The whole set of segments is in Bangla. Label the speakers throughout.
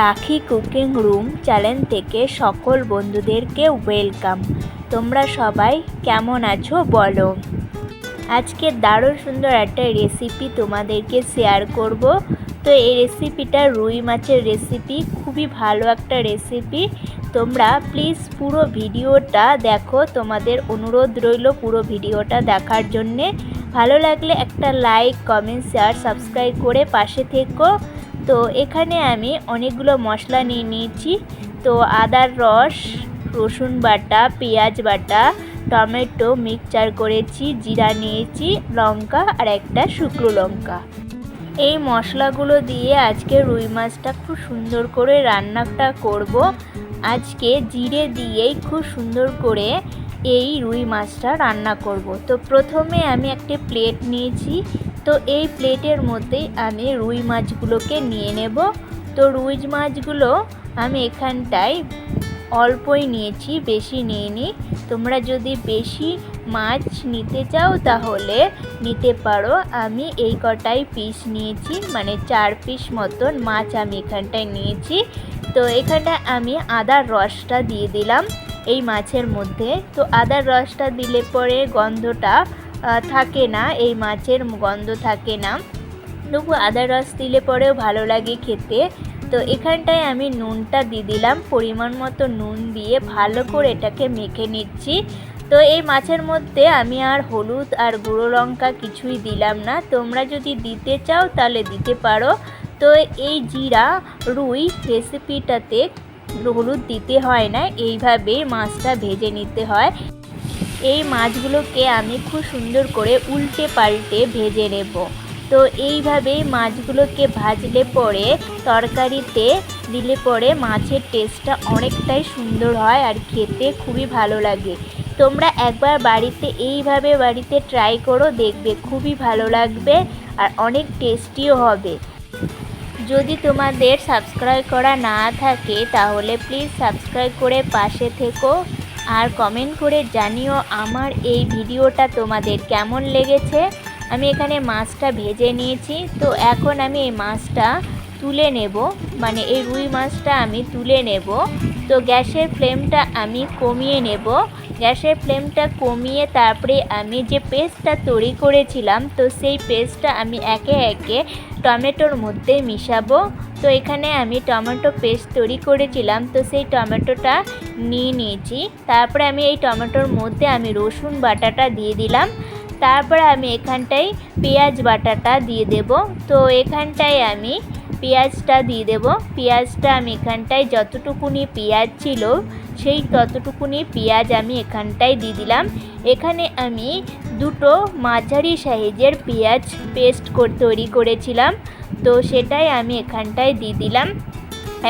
Speaker 1: রাখি কুকিং রুম চ্যানেল থেকে সকল বন্ধুদেরকে ওয়েলকাম। তোমরা সবাই কেমন আছো বলো? আজকে দারুণ সুন্দর একটা রেসিপি তোমাদেরকে শেয়ার করব। তো এই রেসিপিটা রুই মাছের রেসিপি খুবই ভালো একটা রেসিপি তোমরা প্লিজ পুরো ভিডিওটা দেখো, তোমাদের অনুরোধ রইল পুরো ভিডিওটা দেখার জন্যে। ভালো লাগলে একটা লাইক কমেন্ট শেয়ার সাবস্ক্রাইব করে পাশে থেকো। তো এখানে আমি অনেকগুলো মশলা নিয়ে নিয়েছি। তো আদার রস, রসুন বাটা, পেঁয়াজ বাটা, টমেটো মিক্সচার করেছি, জিরা নিয়েছি, লঙ্কা আর একটা শুকনো লঙ্কা। এই মশলাগুলো দিয়ে আজকে রুই মাছটা খুব সুন্দর করে রান্নাটা করব। আজকে জিরে দিয়েই খুব সুন্দর করে এই রুই মাছটা রান্না করব। তো প্রথমে আমি একটা প্লেট নিয়েছি। তো এই প্লেটের মধ্যেই আমি রুই মাছগুলোকে নিয়ে নেব। তো রুই মাছগুলো আমি এখানটায় অল্পই নিয়েছি, বেশি নিইনি। তোমরা যদি বেশি মাছ নিতে চাও তাহলে নিতে পারো। আমি এই কটাই পিস নিয়েছি মানে চার পিস মতন মাছ আমি এখানটায় নিয়েছি। তো এখানটা আমি আদার রসটা দিয়ে দিলাম এই মাছের মধ্যে। তো আদার রসটা দিলে পরে গন্ধটা থাকে না, এই মাছের গন্ধ থাকে না। তবু আদা রস দিলে পরেও ভালো লাগে খেতে। তো এখানটায় আমি নুনটা দিয়ে দিলাম, পরিমাণ মতো নুন দিয়ে ভালো করে এটাকে মেখে নিচ্ছি। তো এই মাছের মধ্যে আমি আর হলুদ আর গুঁড়ো লঙ্কা কিছুই দিলাম না। তোমরা যদি দিতে চাও তাহলে দিতে পারো। তো এই জিরা, রুই রেসিপিটাতে হলুদ দিতে হয় না এইভাবে মাছটা ভেজে নিতে হয়। এই মাছগুলোকে আমি খুব সুন্দর করে উল্টে পাল্টে ভেজে নেব। তো এইভাবে মাছগুলোকে ভাজলে পরে, তরকারিতে দিলে পরে মাছের টেস্টটা অনেকটাই সুন্দর হয় আর খেতে খুবই ভালো লাগে। তোমরা একবার বাড়িতে এইভাবে বাড়িতে ট্রাই করো, দেখবে খুবই ভালো লাগবে আর অনেক টেস্টিও হবে। যদি তোমাদের সাবস্ক্রাইব করা না থাকে, তাহলে প্লিজ সাবস্ক্রাইব করে পাশে থেকো। আর কমেন্ট করে জানিও আমার এই ভিডিওটা তোমাদের কেমন লেগেছে। আমি এখানে মাছটা ভেজে নিয়েছি, তো এখন আমি এই মাছটা তুলে নেব। মানে এই রুই মাছটা আমি তুলে নেব। তো গ্যাসের ফ্লেমটা আমি কমিয়ে নেব। গ্যাসের ফ্লেমটা কমিয়ে তারপরে আমি যে পেস্টটা তৈরি করেছিলাম, তো সেই পেস্টটা আমি একে একে টমেটোর মধ্যে মিশাবো। তো এখানে আমি টমেটো পেস্ট তৈরি করেছিলাম, তো সেই টমেটোটা নিয়ে নিয়েছি। তারপরে আমি এই টমেটোর মধ্যে আমি রসুন বাটাটা দিয়ে দিলাম। তারপরে আমি এখানটায় পেঁয়াজ বাটাটা দিয়ে দেব। তো এখানটায় আমি পেঁয়াজটা দিয়ে দেব। পেঁয়াজটা আমি এখানটায় যতটুকুনি পেঁয়াজ ছিল, সেই ততটুকুনি পেঁয়াজ আমি এখানটায় দিয়ে দিলাম। এখানে আমি দুটো মাঝারি সাইজের পেঁয়াজ পেস্ট তৈরি করেছিলাম। তো সেটাই আমি এখানটায় দিয়ে দিলাম।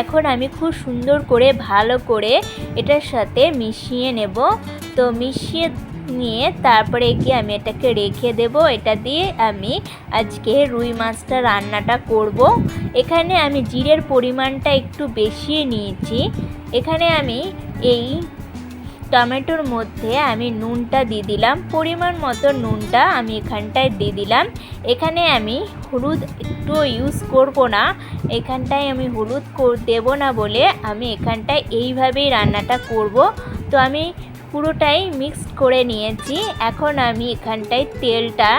Speaker 1: এখন আমি খুব সুন্দর করে ভালো করে এটার সাথে মিশিয়ে নেব। তো মিশিয়ে নিয়ে তারপরে কি আমি এটাকে রেখে দেব। এটা দিয়ে আমি আজকে রুই মাছটা রান্নাটা করব। এখানে আমি জিরের পরিমাণটা একটু বেশি নিয়েছি। এখানে আমি এই টমেটোর মধ্যে আমি নুনটা দিয়ে দিলাম। পরিমাণ মতো নুনটা আমি এখানটায় দিয়ে দিলাম। এখানে আমি হলুদ একটু ইউজ করব না। এখানটায় আমি হলুদ দেব না বলে আমি এখানটায় এইভাবেই রান্নাটা করব। তো আমি পুরোটাই মিক্সড করে নিয়েছি। এখন আমি এখানটায় তেলটা,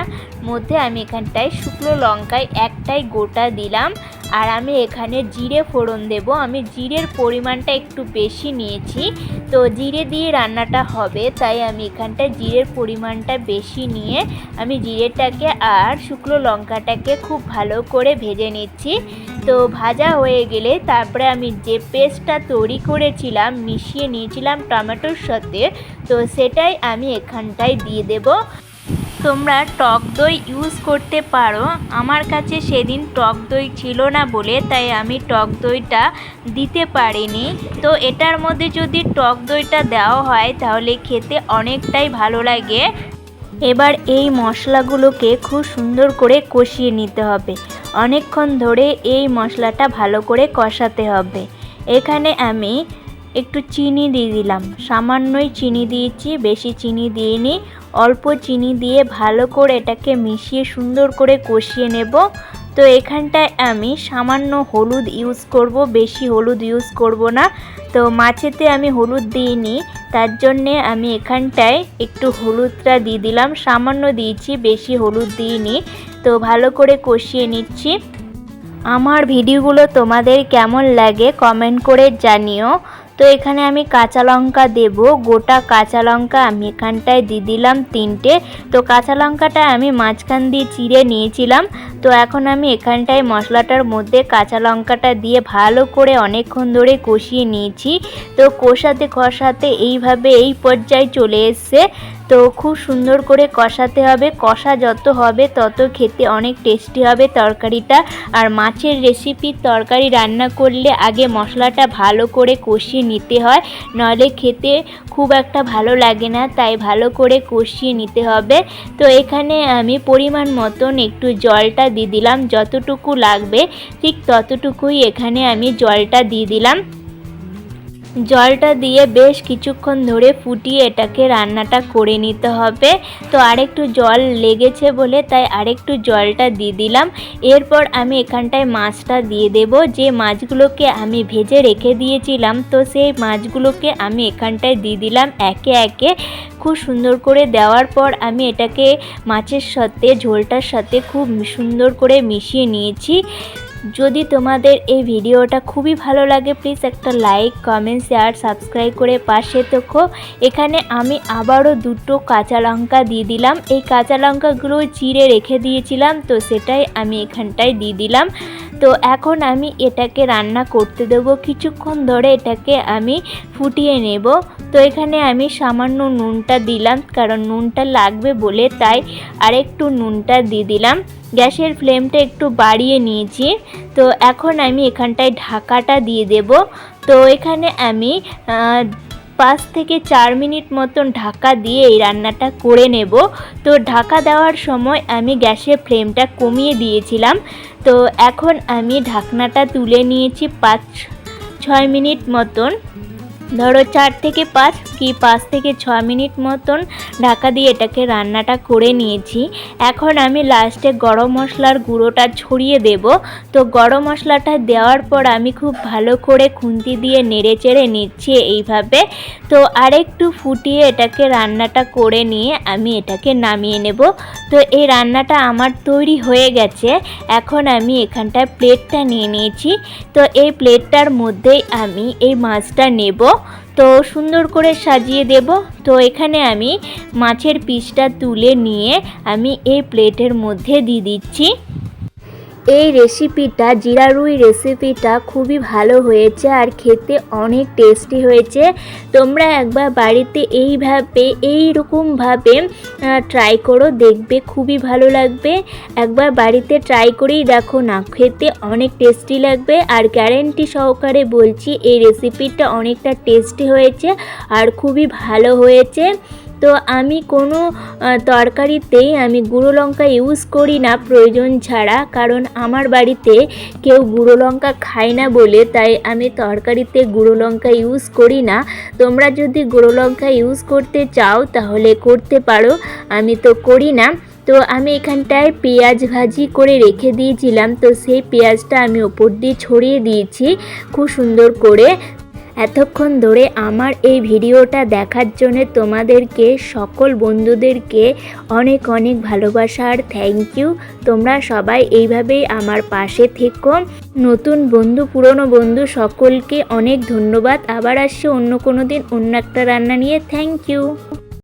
Speaker 1: মধ্যে আমি এখানটায় শুকনো লঙ্কায় একটাই গোটা দিলাম। আর আমি এখানে জিরে ফোড়ন দেব। আমি জিরের পরিমাণটা একটু বেশি নিয়েছি। তো জিরে দিয়ে রান্নাটা হবে, তাই আমি এখানটায় জিরের পরিমাণটা বেশি নিয়ে আমি জিরেটাকে আর শুকনো লঙ্কাটাকে খুব ভালো করে ভেজে নিচ্ছি। তো ভাজা হয়ে গেলে তারপরে আমি যে পেস্টটা তৈরি করেছিলাম, মিশিয়ে নিয়েছিলাম টমেটোর সাথে তো সেটাই আমি এখানটায় দিয়ে দেব। তোমরা টক দই ইউজ করতে পারো। আমার কাছে সেদিন টক দই ছিল না বলে তাই আমি টক দইটা দিতে পারিনি। তো এটার মধ্যে যদি টক দইটা দেওয়া হয় তাহলে খেতে অনেকটাই ভালো লাগে। এবার এই মশলাগুলোকে খুব সুন্দর করে কষিয়ে নিতে হবে। অনেকক্ষণ ধরে এই মশলাটা ভালো করে কষাতে হবে। এখানে আমি একটু চিনি দিয়ে দিলাম। সামান্যই চিনি দিয়েছি, বেশি চিনি দিইনি। অল্প চিনি দিয়ে ভালো করে এটাকে মিশিয়ে সুন্দর করে কষিয়ে নেব। তো এখানটায় আমি সামান্য হলুদ ইউজ করব, বেশি হলুদ ইউজ করব না। তো মাছেতে আমি হলুদ দিইনি, তার জন্যে আমি এখানটায় একটু হলুদটা দিয়ে দিলাম। সামান্য দিয়েছি, বেশি হলুদ দিইনি। তো ভালো করে কষিয়ে নিচ্ছি। আমার ভিডিওগুলো তোমাদের কেমন লাগে কমেন্ট করে জানিও। তো এখানে আমি কাঁচা লঙ্কা দেব, গোটা কাঁচা লঙ্কা আমি এখানটায় দিয়ে দিলাম তিনটে। তো কাঁচা লঙ্কাটা আমি মাঝখান দিয়ে চিড়ে নিয়েছিলাম। তো এখন আমি এখানটায় মশলাটার মধ্যে কাঁচা লঙ্কাটা দিয়ে ভালো করে অনেকক্ষণ ধরে কষিয়ে নিয়েছি। তো কষাতে কষাতে এইভাবে এই পর্যায়ে চলে এসছে। তো খুব সুন্দর করে কষাতে হবে। কষা যত হবে তত খেতে অনেক টেস্টি হবে তরকারিটা। আর মাছের রেসিপির তরকারি রান্না করলে আগে মশলাটা ভালো করে কষিয়ে নিতে হয়। নইলে খেতে খুব একটা ভালো লাগে না, তাই ভালো করে কষিয়ে নিতে হবে। তো এখানে আমি পরিমাণ মতন একটু জলটা দিয়ে দিলাম। যতটুকু লাগবে ঠিক ততটুকুই এখানে আমি জলটা দিয়ে দিলাম। জলটা দিয়ে বেশ কিছুক্ষণ ধরে ফুটিয়ে এটাকে রান্নাটা করে নিতে হবে। তো আরেকটু জল লেগেছে বলে তাই আরেকটু জলটা দিয়ে দিলাম। এরপর আমি এখানটায় মাছটা দিয়ে দেব। যে মাছগুলোকে আমি ভেজে রেখে দিয়েছিলাম, তো সেই মাছগুলোকে আমি এখানটায় দিয়ে দিলাম একে একে। খুব সুন্দর করে দেওয়ার পর আমি এটাকে মাছের সাথে, ঝোলটার সাথে খুব সুন্দর করে মিশিয়ে নিয়েছি। যদি তোমাদের এই ভিডিওটা খুবই ভালো লাগে প্লিজ একটা লাইক কমেন্ট শেয়ার সাবস্ক্রাইব করে পাশে থেকো। এখানে আমি আবারও দুটো কাঁচা লঙ্কা দিয়ে দিলাম। এই কাঁচা লঙ্কাগুলো চিড়ে রেখে দিয়েছিলাম, তো সেটাই আমি এখানটায় দিয়ে দিলাম। তো এখন আমি এটাকে রান্না করতে দেবো। কিছুক্ষণ ধরে এটাকে আমি ফুটিয়ে নেব। তো এখানে আমি সামান্য নুনটা দিলাম, কারণ নুনটা লাগবে বলে তাই আরেকটু নুনটা দিয়ে দিলাম। গ্যাসের ফ্লেমটা একটু বাড়িয়ে নিয়েছি। তো এখন আমি এখানটায় ঢাকাটা দিয়ে দেব। তো এখানে আমি পাঁচ থেকে চার মিনিট মতন ঢাকা দিয়ে এই রান্নাটা করে নেব। তো ঢাকা দেওয়ার সময় আমি গ্যাসের ফ্লেমটা কমিয়ে দিয়েছিলাম। তো এখন আমি ঢাকনাটা তুলে নিয়েছি পাঁচ, ছয় মিনিট মতন। ধরো চার থেকে পাঁচ কি পাঁচ থেকে ছ মিনিট মতন ঢাকা দিয়ে এটাকে রান্নাটা করে নিয়েছি। এখন আমি লাস্টে গরম মশলার গুঁড়োটা ছড়িয়ে দেব। তো গরম মশলাটা দেওয়ার পর আমি খুব ভালো করে খুন্তি দিয়ে নেড়ে চেড়ে নিচ্ছি এইভাবে। তো আরেকটু ফুটিয়ে এটাকে রান্নাটা করে নিয়ে আমি এটাকে নামিয়ে নেব। তো এই রান্নাটা আমার তৈরি হয়ে গেছে। এখন আমি এখানটায় প্লেটটা নিয়ে নিয়েছি। তো এই প্লেটটার মধ্যেই আমি এই মাছটা নেব। তো সুন্দর করে সাজিয়ে দেব। তো এখানে আমি মাছের পিসটা তুলে নিয়ে আমি এই প্লেটের মধ্যে দিয়ে দিচ্ছি। এই রেসিপিটা জিরা রুই রেসিপিটা খুবই ভালো হয়েছে আর খেতে অনেক টেস্টি হয়েছে। তোমরা একবার বাড়িতে এইভাবে এই রকমভাবে ট্রাই করো, দেখবে খুবই ভালো লাগবে। একবার বাড়িতে ট্রাই করেই দেখো না, খেতে অনেক টেস্টি লাগবে। আর গ্যারেন্টি সহকারে বলছি, এই রেসিপিটা অনেকটা টেস্টি হয়েছে আর খুবই ভালো হয়েছে। তো আমি কোনো তরকারিতেই আমি গুঁড়ো লঙ্কা ইউজ করি না প্রয়োজন ছাড়া, কারণ আমার বাড়িতে কেউ গুঁড়ো লঙ্কা খায় না বলে, তাই আমি তরকারিতে গুঁড়ো লঙ্কা ইউজ করি না। তোমরা যদি গুঁড়ো লঙ্কা ইউজ করতে চাও, তাহলে করতে পারো, আমি তো করি না। তো আমি এখানটায় পেঁয়াজ ভাজি করে রেখে দিয়েছিলাম, তো সেই পেঁয়াজটা আমি ওপর দিয়ে ছড়িয়ে দিয়েছি, খুব সুন্দর করে। এতক্ষণ ধরে আমার এই ভিডিওটা দেখার জন্য তোমাদেরকে, সকল বন্ধুদেরকে অনেক অনেক ভালোবাসা আর থ্যাংক ইউ তোমরা সবাই এইভাবেই আমার পাশে থেকো। নতুন বন্ধু, পুরনো বন্ধু, সকলকে অনেক ধন্যবাদ। আবার আসছে অন্য কোনো দিন অন্য একটা রান্না নিয়ে। Thank you